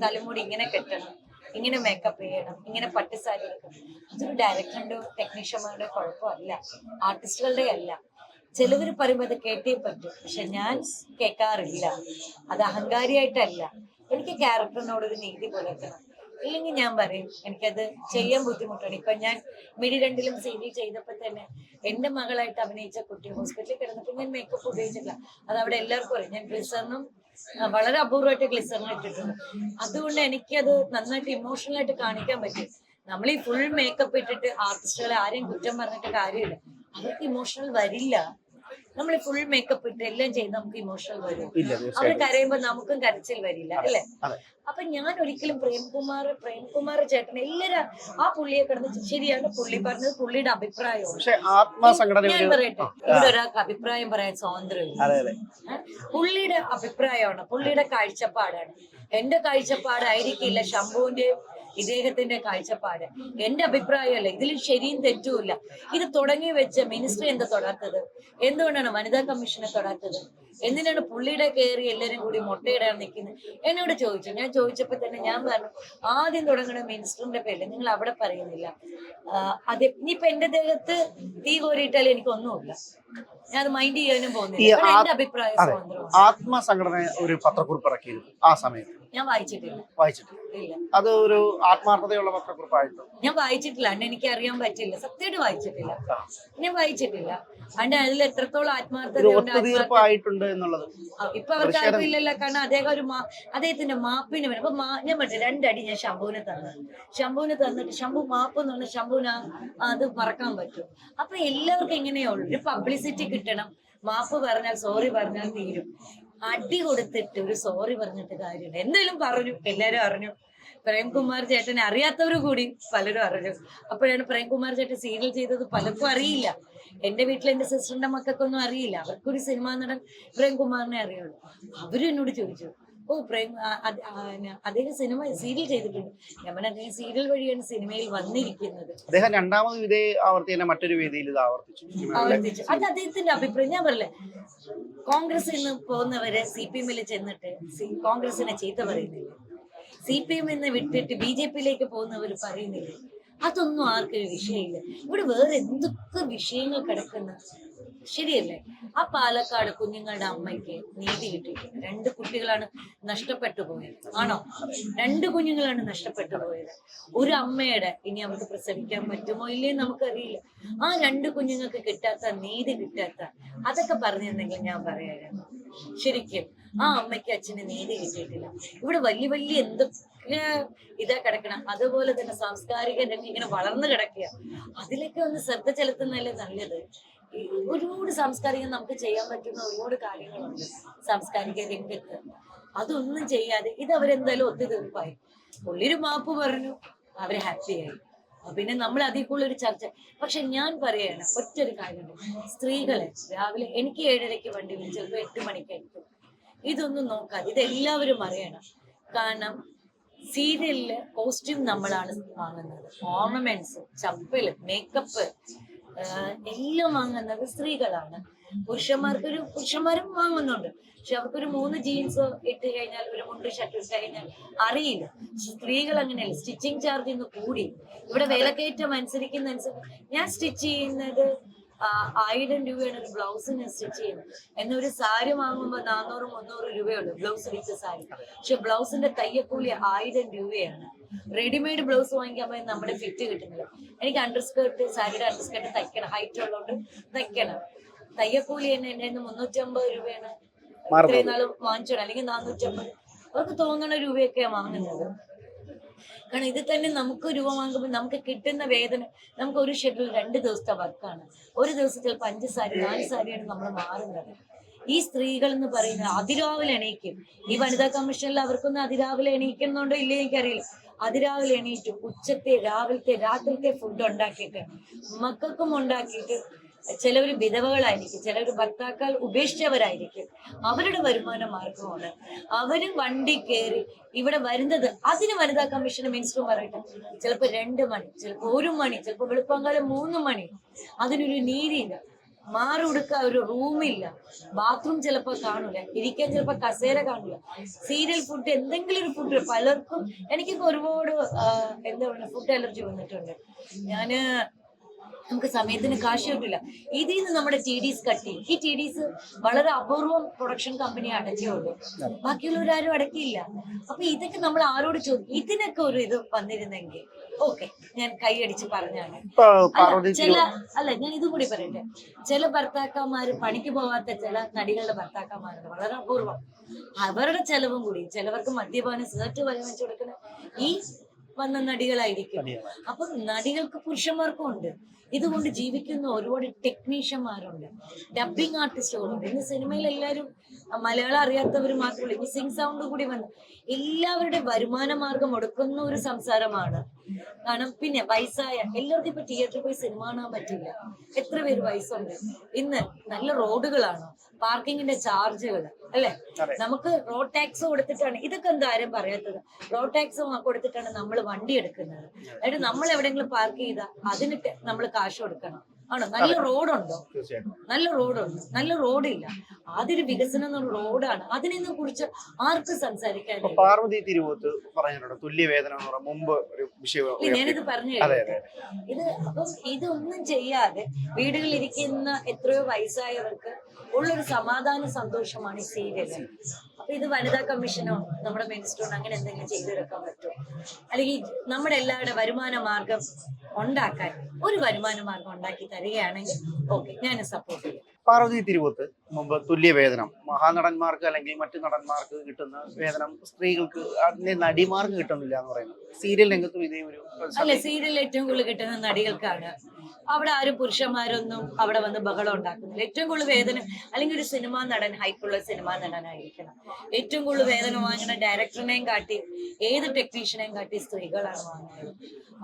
Speaker 2: തലമുടി ഇങ്ങനെ കെട്ടണം ഇങ്ങനെ മേക്കപ്പ് ചെയ്യണം ഇങ്ങനെ പട്ടുസാരി എടുക്കണം. അതൊരു ഡയറക്ടറിന്റെ ടെക്നീഷ്യന്മാരുടെ കുഴപ്പമല്ല ആർട്ടിസ്റ്റുകളുടെ അല്ല. ചിലവർ പറയുമ്പോൾ അത് കേട്ടേ പറ്റും. പക്ഷെ ഞാൻ കേൾക്കാറില്ല അത് അഹങ്കാരിയായിട്ടല്ല. എനിക്ക് ക്യാരക്ടറിനോട് ഒരു നീതി പുലർത്തണം. ഇല്ലെങ്കിൽ ഞാൻ പറയും എനിക്കത് ചെയ്യാൻ ബുദ്ധിമുട്ടാണ്. ഇപ്പൊ ഞാൻ മിഡി രണ്ടിലും സി സീരിയൽ ചെയ്തപ്പോ തന്നെ എന്റെ മകളായിട്ട് അഭിനയിച്ച കുട്ടി ഹോസ്പിറ്റലിൽ കിടന്നപ്പോൾ ഞാൻ മേക്കപ്പ് ഉപയോഗിച്ചിട്ടില്ല. അത് അവിടെ എല്ലാവർക്കും അറിയാം. ഞാൻ ഗ്ലിസറിനും വളരെ അപൂർവമായിട്ട് ഗ്ലിസറിനും ഇട്ടിട്ടുണ്ട്. അതുകൊണ്ട് എനിക്കത് നന്നായിട്ട് ഇമോഷണൽ ആയിട്ട് കാണിക്കാൻ പറ്റും. നമ്മൾ ഈ ഫുൾ മേക്കപ്പ് ഇട്ടിട്ട് ആർട്ടിസ്റ്റുകളെ ആരെയും കുറ്റം പറഞ്ഞിട്ട് കാര്യമില്ല. അവർക്ക് ഇമോഷണൽ വരില്ല. നമ്മൾ ഫുൾ മേക്കപ്പ് ഇട്ട് എല്ലാം ചെയ്ത് നമുക്ക് ഇമോഷണൽ വരും. അവർ
Speaker 1: കരയുമ്പോൾ
Speaker 2: കരയുമ്പോ നമുക്കും കരച്ചിൽ വരില്ല അല്ലേ? അപ്പൊ ഞാൻ ഒരിക്കലും പ്രേംകുമാർ പ്രേംകുമാർ ചേട്ടൻ എല്ലാരും ആ പുള്ളിയെ കിടന്ന് ശരിയാണ് പുള്ളി പറഞ്ഞത് പുള്ളിയുടെ
Speaker 1: ആത്മസംഘടന
Speaker 2: ഞാൻ പറയട്ടെ ഇവിടെ ഒരാൾക്ക് അഭിപ്രായം പറയാൻ
Speaker 1: അതെ
Speaker 2: പുള്ളിയുടെ അഭിപ്രായമാണ് പുള്ളിയുടെ കാഴ്ചപ്പാടാണ്. എന്റെ കാഴ്ചപ്പാടായിരിക്കില്ല ശംഭുവിന്റെ ഇദ്ദേഹത്തിന്റെ കാഴ്ചപ്പാട്. എന്റെ അഭിപ്രായമല്ല? ഇതിൽ ശരിയും തെറ്റുമില്ല. ഇത് തുടങ്ങി വെച്ച മിനിസ്റ്റർ എന്താ തൊടാത്തത്? എന്തുകൊണ്ടാണ് വനിതാ കമ്മീഷനെ തൊടാത്തത്? എന്തിനാണ് പുള്ളിയുടെ കയറി എല്ലാരും കൂടി മുട്ടയിടാൻ നിൽക്കുന്നത്? എന്നോട് ചോദിച്ചു. ഞാൻ ചോദിച്ചപ്പോൾ തന്നെ ഞാൻ പറഞ്ഞു ആദ്യം തുടങ്ങുന്ന മിനിസ്റ്ററിന്റെ പേരിൽ നിങ്ങൾ അവിടെ പറയുന്നില്ല. അതെ ഇനിയിപ്പൊ എന്റെ ദേഹത്ത് തീ കോരിയിട്ടാൽ എനിക്കൊന്നുമില്ല ഞാൻ അത് മൈൻഡ് ചെയ്യാനും പോകുന്നില്ല. എന്റെ അഭിപ്രായം
Speaker 1: ആത്മസംഘടന ഒരു പത്രക്കുറിപ്പ് ഇറക്കിയിരുന്നു ആ സമയത്ത്.
Speaker 2: ഞാൻ വായിച്ചിട്ടില്ല. വായിച്ചിട്ടില്ല.
Speaker 1: അത് ഒരു ആത്മാർത്ഥതയുള്ള പത്രക്കുറിപ്പായിട്ടോ?
Speaker 2: ഞാൻ വായിച്ചിട്ടില്ല. അണ്ട് എനിക്ക് അറിയാൻ പറ്റില്ല. സത്യമായിട്ട് വായിച്ചിട്ടില്ല. ഞാൻ വായിച്ചിട്ടില്ല. അണ്ട് അതിൽ എത്രത്തോളം ആത്മാർത്ഥത
Speaker 1: ഒത്തുതീർപ്പായിട്ടുണ്ട് എന്നുള്ളത്.
Speaker 2: ഇപ്പൊ അവർക്ക് അറിവില്ലല്ലോ കാരണം അദ്ദേഹം ഒരു അദ്ദേഹത്തിന്റെ മാപ്പിന് വേണം അപ്പൊ ഞാൻ പറഞ്ഞു രണ്ടടി ഞാൻ ശംഭുവിനെ തന്നത് ശംഭുവിനെ തന്നിട്ട് ശംഭു മാപ്പ് എന്ന് പറഞ്ഞാൽ ശംഭുവിന് അത് മറക്കാൻ പറ്റും. അപ്പൊ എല്ലാവർക്കും എങ്ങനെയുള്ളു ഒരു പബ്ലിസിറ്റി കിട്ടണം. മാപ്പ് പറഞ്ഞാൽ സോറി പറഞ്ഞാൽ തീരും. അടി കൊടുത്തിട്ട് ഒരു സോറി പറഞ്ഞിട്ട് കാര്യമില്ല. എന്തെങ്കിലും പറഞ്ഞു എല്ലാരും അറിഞ്ഞു. പ്രേംകുമാർ ചേട്ടനെ അറിയാത്തവർ കൂടി പലരും അറിഞ്ഞു. അപ്പോഴാണ് പ്രേംകുമാർ ചേട്ടൻ സീരിയൽ ചെയ്തത് പലർക്കും അറിയില്ല. എന്റെ വീട്ടിൽ എന്റെ സിസ്റ്ററിന്റെ മക്കൾക്കൊന്നും അറിയില്ല. അവർക്കൊരു സിനിമ നടൻ പ്രേംകുമാറിനെ അറിയുള്ളൂ. അവരും എന്നോട് ചോദിച്ചു ഓ പ്രേം അദ്ദേഹം സിനിമ സീരിയൽ ചെയ്തിട്ടുണ്ട്. ഞാൻ അദ്ദേഹം സീരിയൽ വഴിയാണ് സിനിമയിൽ വന്നിരിക്കുന്നത്.
Speaker 1: അദ്ദേഹം രണ്ടാമത് ഇതേ ആവർത്തി തന്നെ മറ്റൊരു വേദിയിൽ ഇത് ആവർത്തിച്ചു.
Speaker 2: അത് അദ്ദേഹത്തിന്റെ അഭിപ്രായം. ഞാൻ പറയല്ലേ കോൺഗ്രസ് നിന്ന് പോകുന്നവരെ സി പി എമ്മിൽ ചെന്നിട്ട് കോൺഗ്രസിനെ ചീത്ത പറയുന്നില്ല. സി പി എം എന്ന് വിട്ടിട്ട് ബി ജെ പിയിലേക്ക് പോകുന്നവർ പറയുന്നില്ല. അതൊന്നും ആർക്കൊരു വിഷയമില്ല. ഇവിടെ വേറെ എന്തൊക്കെ വിഷയങ്ങൾ കിടക്കുന്ന ശരിയല്ലേ? ആ പാലക്കാട് കുഞ്ഞുങ്ങളുടെ അമ്മയ്ക്ക് നീതി കിട്ടിയിട്ടുണ്ട്. രണ്ട് കുട്ടികളാണ് നഷ്ടപ്പെട്ടു പോയത്. ആണോ? രണ്ട് കുഞ്ഞുങ്ങളാണ് നഷ്ടപ്പെട്ടു പോയത്. ഒരു അമ്മയുടെ ഇനി നമുക്ക് പ്രസവിക്കാൻ പറ്റുമോ ഇല്ലേ നമുക്കറിയില്ല. ആ രണ്ട് കുഞ്ഞുങ്ങൾക്ക് കിട്ടാത്ത നീതി കിട്ടാത്ത അതൊക്കെ പറഞ്ഞിരുന്നെങ്കിൽ ഞാൻ പറയായിരുന്നു ശരിക്കും ആ അമ്മയ്ക്ക് അച്ഛന് നീതി കിട്ടിയിട്ടില്ല ഇവിടെ വലിയ വലിയ എന്തൊക്കെ ഇതാ കിടക്കണം. അതുപോലെ തന്നെ സാംസ്കാരിക രംഗം ഇങ്ങനെ വളർന്നു കിടക്കുക അതിലൊക്കെ ഒന്ന് ശ്രദ്ധ ചെലുത്തുന്നതല്ലേ നല്ലത്? ഒരുപാട് സാംസ്കാരികം നമുക്ക് ചെയ്യാൻ പറ്റുന്ന ഒരുപാട് കാര്യങ്ങളുണ്ട് സാംസ്കാരിക രംഗത്ത്. അതൊന്നും ചെയ്യാതെ ഇത് അവരെന്തായാലും ഒത്തുതീർപ്പായി പുള്ളിയൊരു മാപ്പ് പറഞ്ഞു. അവർ ഹാപ്പിയായി അപ്പൊ പിന്നെ നമ്മൾ അതിൽ കൂടുതൽ ഒരു ചർച്ച. പക്ഷെ ഞാൻ പറയാണ് ഒറ്റൊരു കാര്യമുണ്ട്. സ്ത്രീകളെ രാവിലെ എനിക്ക് ഏഴരയ്ക്ക് വണ്ടി വിളിച്ചപ്പോ ചിലപ്പോൾ എട്ട് മണിക്കായിരിക്കും. ഇതൊന്നും നോക്കാം. ഇതെല്ലാവരും അറിയണം. കാരണം സീരിയലിൽ കോസ്റ്റ്യൂം നമ്മളാണ് വാങ്ങുന്നത്. ഓർണമെന്റ്സ് ചപ്പൽ മേക്കപ്പ് എല്ലാം വാങ്ങുന്നത് സ്ത്രീകളാണ്. പുരുഷന്മാർക്ക് ഒരു പുരുഷന്മാരും വാങ്ങുന്നുണ്ട്. പക്ഷെ അവർക്കൊരു മൂന്ന് ജീൻസ് ഇട്ട് കഴിഞ്ഞാൽ ഒരു മുണ്ട് ഷർട്ട് ഇട്ട് കഴിഞ്ഞാൽ അറിയില്ല. സ്ത്രീകൾ അങ്ങനെയല്ല. സ്റ്റിച്ചിങ് ചാർജ് ഇന്ന് കൂടി. ഇവിടെ വിലക്കയറ്റം അനുസരിക്കുന്ന അനുസരിച്ച് ഞാൻ സ്റ്റിച്ച് ചെയ്യുന്നത് ആയിരം രൂപയാണ് ഒരു ബ്ലൗസിന് സ്റ്റിച്ച് ചെയ്യുന്നത്. എന്നൊരു സാരി വാങ്ങുമ്പോൾ നാനൂറ് മുന്നൂറ് രൂപയുള്ളൂ ബ്ലൗസ് വിറ്റ് സാരി. പക്ഷെ ബ്ലൗസിന്റെ തയ്യക്കൂലി ആയിരം രൂപയാണ്. റെഡിമെയ്ഡ് ബ്ലൗസ് വാങ്ങിക്കുമ്പോൾ നമ്മുടെ ഫിറ്റ് കിട്ടുന്നില്ല. എനിക്ക് അണ്ടർസ്കേർട്ട് സാരിയുടെ അണ്ടർസ്കേർട്ട് തയ്ക്കണം. ഹൈറ്റ് ഉള്ളതുകൊണ്ട് തയ്ക്കണം. തയ്യക്കൂലി തന്നെ എന്റെ മുന്നൂറ്റമ്പത് രൂപയാണ്. ഇത്രയും നാളും വാങ്ങിച്ചോണം അല്ലെങ്കിൽ നാനൂറ്റമ്പത് അവർക്ക് തോന്നണ രൂപയൊക്കെയാണ് വാങ്ങുന്നത്. കാരണം ഇത് തന്നെ നമുക്ക് രൂപ വാങ്ങുമ്പോൾ നമുക്ക് കിട്ടുന്ന വേദന. നമുക്ക് ഒരു ഷെഡ്യൂൾ രണ്ട് ദിവസത്തെ വർക്കാണ്. ഒരു ദിവസത്തിൽ അഞ്ച് സാരി നാല് സാരിയാണ് നമ്മൾ മാറുന്നത്. ഈ സ്ത്രീകൾ എന്ന് പറയുന്നത് അതിരാവിലെ എണീക്കും. ഈ വനിതാ കമ്മീഷനിൽ അവർക്കൊന്നും അതിരാവിലെ എണീക്കുന്നുണ്ടോ ഇല്ലേ എനിക്കറിയില്ല. അതിരാവിലെ എണീറ്റ് ഉച്ചത്തെ രാവിലത്തെ രാത്രിത്തെ ഫുഡ് ഉണ്ടാക്കിയിട്ട് മക്കൾക്കും ഉണ്ടാക്കിയിട്ട് ചിലവർ വിധവകളായിരിക്കും ചിലവർ ഭർത്താക്കൾ ഉപേക്ഷിച്ചവരായിരിക്കും. അവരുടെ വരുമാന മാർഗമാണ് അവർ വണ്ടി കയറി ഇവിടെ വരുന്നത് അതിന് വനിതാ കമ്മീഷൻ മിനിസ്റ്റർ പറയട്ടെ. ചിലപ്പോൾ രണ്ട് മണി ചിലപ്പോൾ ഒരു മണി ചിലപ്പോൾ വെളുപ്പാങ്കാലം മൂന്ന് മണി. അതിനൊരു നീതിയില്ല. മാറി കൊടുക്കാൻ ഒരു റൂമില്ല. ബാത്റൂം ചിലപ്പോ കാണൂല ഇരിക്കാൻ ചിലപ്പോ കസേര കാണൂല. സീരിയൽ ഫുഡ് എന്തെങ്കിലും ഒരു ഫുഡ് പലർക്കും എനിക്കൊക്കെ ഒരുപാട് എന്താ പറയുക ഫുഡ് അലർജി വന്നിട്ടുണ്ട്. ഞാൻ നമുക്ക് സമയത്തിന് കാശ് കിട്ടില്ല ഇതിൽ നിന്ന് നമ്മുടെ ടി ഡിസ് കട്ട് ചെയ്യും. ഈ ടി ഡിസ് വളരെ അപൂർവം പ്രൊഡക്ഷൻ കമ്പനി അടക്കുകയുള്ളൂ ബാക്കിയുള്ളവരാരും അടക്കിയില്ല. അപ്പൊ ഇതൊക്കെ നമ്മൾ ആരോട് ചോദിക്കും ഇതിനൊക്കെ ഒരു ഇത് വന്നിരുന്നെങ്കിൽ ഓക്കെ ഞാൻ കൈയടിച്ച് പറഞ്ഞാണ്. ചില അല്ല ഞാൻ ഇതും കൂടി പറയട്ടെ. ചില ഭർത്താക്കന്മാര് പണിക്ക് പോവാത്ത ചില നടികളുടെ ഭർത്താക്കന്മാരുണ്ട് വളരെ അപൂർവം. അവരുടെ ചെലവും കൂടി ചിലവർക്ക് മദ്യപാനം സേർട്ട് വരെ വെച്ചു കൊടുക്കുന്ന ഈ വന്ന നടികളായിരിക്കും. അപ്പം നടികൾക്ക് പുരുഷന്മാർക്കും ഉണ്ട്. ഇതുകൊണ്ട് ജീവിക്കുന്ന ഒരുപാട് ടെക്നീഷ്യന്മാരുണ്ട് ഡബിങ് ആർട്ടിസ്റ്റുകളുണ്ട് ഇന്ന് സിനിമയിൽ എല്ലാവരും മലയാളം അറിയാത്തവർ മാത്രമല്ല ഇനി സിംഗ് സൗണ്ട് കൂടി വന്നു എല്ലാവരുടെ വരുമാന മാർഗം ഒടുക്കുന്ന ഒരു സംസാരമാണ്. കാരണം പിന്നെ വയസ്സായ എല്ലാവർക്കും ഇപ്പൊ തിയേറ്ററിൽ പോയി സിനിമ കാണാൻ പറ്റില്ല. എത്ര പേര് വയസ്സുണ്ട്? ഇന്ന് നല്ല റോഡുകളാണ് പാർക്കിങ്ങിന്റെ ചാർജുകൾ അല്ലെ? നമുക്ക് റോഡ് ടാക്സ് കൊടുത്തിട്ടാണ്. ഇതൊക്കെ എന്താ ആരും പറയാത്തത്? റോഡ് ടാക്സ് കൊടുത്തിട്ടാണ് നമ്മൾ വണ്ടി എടുക്കുന്നത്. അതായത് നമ്മൾ എവിടെയെങ്കിലും പാർക്ക് ചെയ്താൽ അതിന് നമ്മൾ കാശ് കൊടുക്കണം. ആണോ? നല്ല റോഡുണ്ടോ നല്ല റോഡുണ്ട് നല്ല റോഡില്ല അതൊരു വികസനം എന്നൊരു റോഡാണ് അതിനെ കുറിച്ച് ആർക്ക്
Speaker 1: സംസാരിക്കാൻ
Speaker 2: സംസാരിക്കാനില്ല
Speaker 1: പാർവതി തിരുവോത്ത് പറഞ്ഞിട്ടുണ്ട്. തുല്യ വേതനം എന്ന് പറഞ്ഞ മുമ്പ് ഒരു വിഷയം
Speaker 2: ഞാനിത് പറഞ്ഞു ഇത് അപ്പം ഇതൊന്നും ചെയ്യാതെ വീടുകളിൽ ഇരിക്കുന്ന എത്രയോ വയസ്സായവർക്ക് ഉള്ളൊരു സമാധാന സന്തോഷമാണ് ഈ സീരിയൽ അപ്പൊ ഇത് വനിതാ കമ്മീഷനോ നമ്മുടെ മിനിസ്റ്ററോ അങ്ങനെ എന്തെങ്കിലും ചെയ്തെടുക്കാൻ പറ്റുമോ? അല്ലെങ്കിൽ നമ്മുടെ എല്ലാവരുടെ വരുമാന മാർഗം ഉണ്ടാക്കാൻ ഒരു വരുമാന മാർഗം ഉണ്ടാക്കി തരികയാണെങ്കിൽ ഓക്കെ ഞാൻ സപ്പോർട്ട് ചെയ്യും.
Speaker 1: പാർവതി തിരുവോത്ത് മുമ്പ് തുല്യ വേതനം. മഹാനടന്മാർക്ക് അല്ലെങ്കിൽ മറ്റു നടന്മാർക്ക് കിട്ടുന്ന വേതനം സ്ത്രീകൾക്ക് അതിന്റെ നടിമാർക്ക് കിട്ടുന്നില്ല എന്ന് പറയുന്നത്. സീരിയൽ രംഗത്തും ഇതേ ഒരു
Speaker 2: അല്ല സീരിയൽ ഏറ്റവും കൂടുതൽ കിട്ടുന്ന നടികൾക്കാണ് അവിടെ ആരും പുരുഷന്മാരൊന്നും അവിടെ വന്ന് ബഹളം ഉണ്ടാക്കുന്നില്ല. ഏറ്റവും കൂടുതൽ വേദന അല്ലെങ്കിൽ ഒരു സിനിമാ നടൻ ഹൈപ്പുള്ള സിനിമാ നടനായിരിക്കണം. ഏറ്റവും കൂടുതൽ വേദന വാങ്ങുന്ന ഡയറക്ടറിനെയും കാട്ടി ഏത് ടെക്നീഷ്യനെയും കാട്ടി സ്ത്രീകളാണ് വാങ്ങുന്നത്.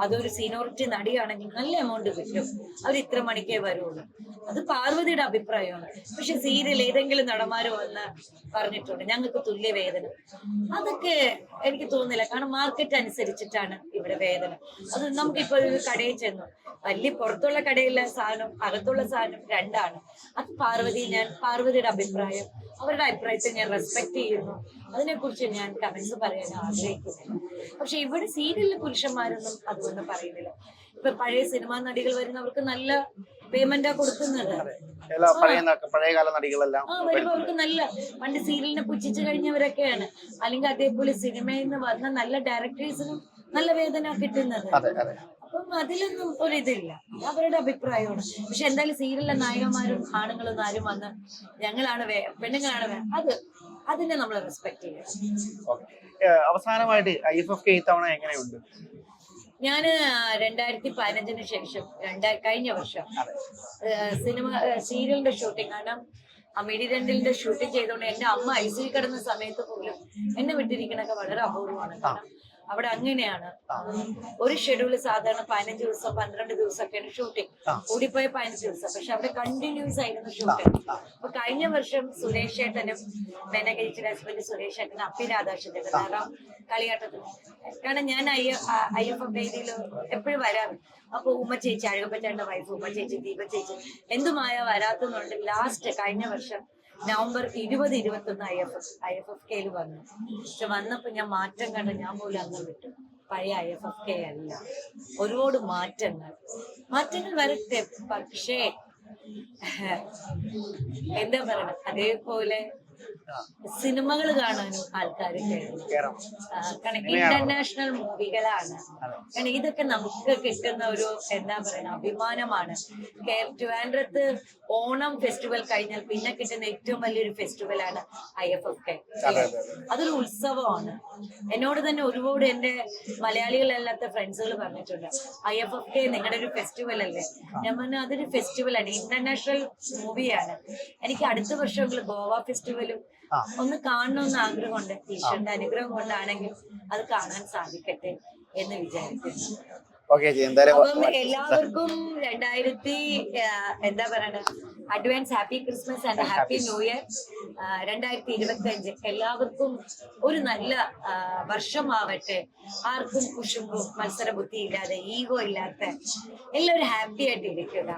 Speaker 2: അതൊരു സീനിയോറിറ്റി നടിയാണെങ്കിൽ നല്ല എമൗണ്ട് കിട്ടും. അവർ ഇത്ര മണിക്കേ വരുള്ളൂ. അത് പാർവതിയുടെ അഭിപ്രായമാണ്. പക്ഷെ സീരിയൽ ഏതെങ്കിലും നടന്മാര് വന്ന് പറഞ്ഞിട്ടുണ്ട് ഞങ്ങൾക്ക് തുല്യ വേദന. അതൊക്കെ എനിക്ക് തോന്നുന്നില്ല. കാരണം മാർക്കറ്റ് അനുസരിച്ചിട്ടാണ് ഇവിടെ വേദന. അത് നമുക്കിപ്പോ ഒരു കടയിൽ ചെന്നു. വലിയ പുറത്തുള്ള കടയിലെ സാധനം അകത്തുള്ള സാധനം രണ്ടാണ്. അത് പാർവതി ഞാൻ പാർവതിയുടെ അഭിപ്രായം അവരുടെ അഭിപ്രായത്തെ ഞാൻ റെസ്പെക്ട് ചെയ്യുന്നു. അതിനെക്കുറിച്ച് ഞാൻ കമന്റ്സ് പറയാൻ ആഗ്രഹിക്കുന്നു പക്ഷെ ഇവിടെ സീരിയലിലെ പുരുഷന്മാരൊന്നും അതൊന്നും പറയുന്നില്ല. ഇപ്പൊ പഴയ സിനിമാ നടികൾ വരുന്നവർക്ക് നല്ല പേയ്മെന്റാ കൊടുക്കുന്നത്.
Speaker 1: പഴയകാല നടികളെല്ലാം
Speaker 2: നല്ല പണ്ട് സീരിയലിനെ പുച്ഛിച്ചു കഴിഞ്ഞവരൊക്കെയാണ്. അല്ലെങ്കിൽ അതേപോലെ സിനിമയിൽ നിന്ന് വന്ന നല്ല ഡയറക്ടേഴ്സിനും നല്ല വേദന കിട്ടുന്നത്. അപ്പം അതിലൊന്നും ഒരിതില്ല. അവരുടെ അഭിപ്രായമാണ്. പക്ഷെ എന്തായാലും സീരിയലിലെ നായകന്മാരും ആണുങ്ങളും ആരും വന്ന് ഞങ്ങളാണ് വേ പെണ്ണുങ്ങളാണ് വേ അത് അതിനെ നമ്മൾ റെസ്പെക്ട് ചെയ്യണം.
Speaker 1: അവസാനമായിട്ട് ഐ എഫ് എഫ് കെ ഇത്തവണ എങ്ങനെയുണ്ട്?
Speaker 2: ഞാൻ രണ്ടായിരത്തി പതിനഞ്ചിന് ശേഷം രണ്ടാ കഴിഞ്ഞ വർഷം സിനിമ സീരിയലിന്റെ ഷൂട്ടിംഗ്. കാരണം രണ്ടിലിന്റെ ഷൂട്ടിംഗ് ചെയ്തുകൊണ്ട് എന്റെ അമ്മ ഐ സി കിടന്ന സമയത്ത് പോലും എന്നെ വിട്ടിരിക്കണൊക്കെ വളരെ അപൂർവമാണ്. കാരണം അവിടെ അങ്ങനെയാണ്. ഒരു ഷെഡ്യൂൾ സാധാരണ പതിനഞ്ച് ദിവസം പന്ത്രണ്ട് ദിവസമൊക്കെയാണ് ഷൂട്ടിംഗ് കൂടിപ്പോയ പതിനഞ്ച് ദിവസം. പക്ഷെ അവിടെ കണ്ടിന്യൂസ് ആയിരുന്നു ഷൂട്ടിംഗ് അപ്പൊ കഴിഞ്ഞ വർഷം സുരേഷ് ഏട്ടനും മെനകരിച്ച ഹസ്ബൻഡ് സുരേഷ് ഏട്ടനും അപ്പി രാധാകൃഷ്ണൻ കാരണം കളിയാട്ടത്തിന് കാരണം ഞാൻ അയ്യപ്പ വേദിയിൽ എപ്പോഴും വരാറുണ്ട് അപ്പൊ ഉമ്മ ചേച്ചി അഴകപ്പറ്റാന്റെ വൈഫ് ഉമ്മ ചേച്ചി ദീപ ചേച്ചി എന്തുമായ വരാത്തുന്നുണ്ട് ലാസ്റ്റ് കഴിഞ്ഞ വർഷം നവംബർ ഇരുപത് ഇരുപത്തൊന്ന് I F F I F F കെയിൽ വന്നു. പക്ഷെ വന്നപ്പോ ഞാൻ മാറ്റം കണ്ട ഞാൻ പോലും അന്ന് വിട്ടു. പഴയ ഐ എഫ് എഫ് കെ അല്ല. ഒരുപാട് മാറ്റങ്ങൾ. മാറ്റങ്ങൾ വരട്ടെ പക്ഷേ എന്താ പറയണ? അതേപോലെ സിനിമകൾ കാണാനും ആൾക്കാർ കാരണം ഇന്റർനാഷണൽ മൂവികളാണ് കാരണം ഇതൊക്കെ നമുക്ക് കിട്ടുന്ന ഒരു എന്താ പറയുക അഭിമാനമാണ്. ട്രിവാൻഡ്രത്ത് ഓണം ഫെസ്റ്റിവൽ കഴിഞ്ഞാൽ പിന്നെ കിട്ടുന്ന ഏറ്റവും വലിയൊരു ഫെസ്റ്റിവലാണ് ഐ എഫ് എഫ് കെ അതൊരു ഉത്സവമാണ്. എന്നോട് തന്നെ ഒരുപാട് എന്റെ മലയാളികളല്ലാത്ത ഫ്രണ്ട്സുകൾ പറഞ്ഞിട്ടുണ്ട് ഐ എഫ് എഫ് കെ നിങ്ങളുടെ ഒരു ഫെസ്റ്റിവൽ അല്ലേ? ഞാൻ പറഞ്ഞു അതൊരു ഫെസ്റ്റിവലാണ് ഇന്റർനാഷണൽ മൂവിയാണ് എനിക്ക് അടുത്ത വർഷം ഗോവ ഫെസ്റ്റിവലും ഒന്ന് കാണണമെന്ന് ആഗ്രഹമുണ്ട് ഈശ്വരന്റെ അനുഗ്രഹം കൊണ്ടാണെങ്കിൽ അത് കാണാൻ സാധിക്കട്ടെ എന്ന് വിചാരിക്കുന്നു. അപ്പം എല്ലാവർക്കും രണ്ടായിരത്തി എന്താ പറയണ? Advance happy Christmas and happy new year രണ്ടായിരത്തി ഇരുപത്തി അഞ്ച് എല്ലാവർക്കും ഒരു നല്ല വർഷമാവട്ടെ. ആർക്കും കുശുമ്പും മത്സര ബുദ്ധി ഇല്ലാതെ ഈഗോ ഇല്ലാത്ത എല്ലാവരും ഹാപ്പി ആയിട്ട് ഇരിക്കുക